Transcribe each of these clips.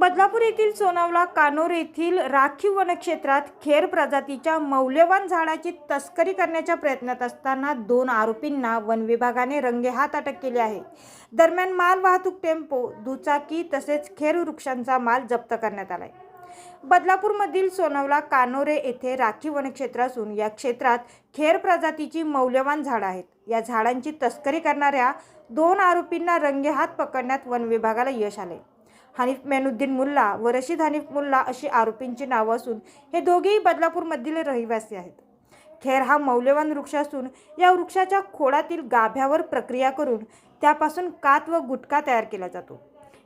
बदलापूर येथील सोनावला कानोर येथील राखीव वनक्षेत्रात खेर प्रजातीच्या मौल्यवान झाडाची तस्करी करण्याच्या प्रयत्नात असताना दोन आरोपींना वन विभागाने रंगेहात अटक केली आहे. दरम्यान माल वाहतूक टेम्पो दुचाकी तसेच खेर वृक्षांचा माल जप्त करण्यात आला आहे बदलापूरमधील सोनवला कानोरे येथे राखी वनक्षेत्र असून या क्षेत्रात खेर प्रजातीची मौल्यवान झाडं आहेत. या झाडांची तस्करी करणाऱ्या दोन आरोपींना रंगेहात पकडण्यात वन विभागाला यश आले. हनीफ मेनुद्दीन मुल्ला व रशीद हनीफ मुल्ला अशी आरोपींची नावं असून हे दोघेही बदलापूरमधील रहिवासी आहेत. खेर हा मौल्यवान वृक्ष असून या वृक्षाच्या खोडातील गाभ्यावर प्रक्रिया करून त्यापासून कात व गुटखा तयार केला जातो.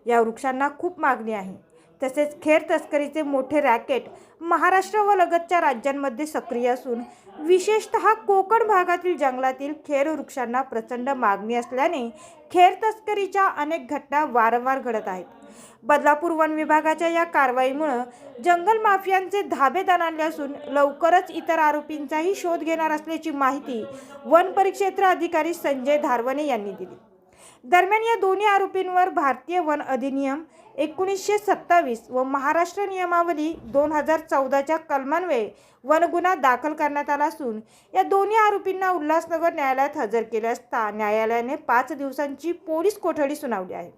या वृक्षांना खूप मागणी आहे. तसेच खेर तस्करीचे मोठे रॅकेट महाराष्ट्र व लगतच्या राज्यांमध्ये सक्रिय असून विशेषतः कोकण भागातील जंगलातील खेर वृक्षांना प्रचंड मागणी असल्याने खेर तस्करीच्या अनेक घटना वारंवार घडत आहेत. बदलापूर वन विभागाच्या या कारवाईमुळं जंगल माफियांचे धाबे दणाणले असून लवकरच इतर आरोपींचाही शोध घेणार असल्याची माहिती वन परिक्षेत्र अधिकारी संजय धारवणे यांनी दिली. दरम्यान या दोन्ही आरोपींवर भारतीय वन अधिनियम एकोणीसशे सत्तावीस व महाराष्ट्र नियमावली दोन हजार चौदाच्या कलमान्वये वनगुन्हा दाखल करण्यात आला असून या दोन्ही आरोपींना उल्हासनगर न्यायालयात हजर केले असता न्यायालयाने पाच दिवसांची पोलीस कोठडी सुनावली आहे.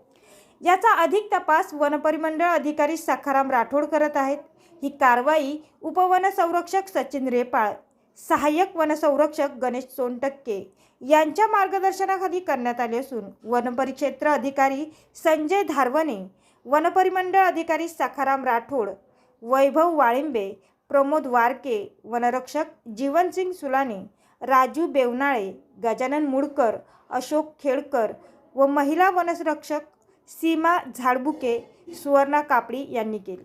याचा अधिक तपास वनपरिमंडळ अधिकारी सखाराम राठोड करत आहेत. ही कारवाई उपवनसंरक्षक सचिन रेपाळ सहाय्यक वनसंरक्षक गणेश सोनटक्के यांच्या मार्गदर्शनाखाली करण्यात आले असून वनपरिक्षेत्र अधिकारी संजय धारवणे वनपरिमंडळ अधिकारी सखाराम राठोड वैभव वाळिंबे प्रमोद वारके वनरक्षक जीवनसिंग सुलाने राजू बेवनाळे गजानन मुडकर अशोक खेडकर व महिला वनसंरक्षक सीमा झाडबुके सुवर्णा कापडी यांनी केली.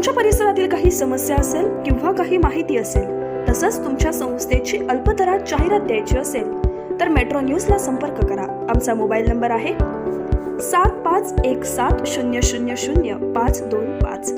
तुमच्या परिसरातील काही समस्या असेल किंवा काही माहिती असेल तसंच तुमच्या संस्थेची अल्पदरात जाहिरात द्यायची असेल तर मेट्रो न्यूजला संपर्क करा. आमचा मोबाईल नंबर आहे सात पाच एक सात शून्य शून्य शून्य पाच दोन पाच.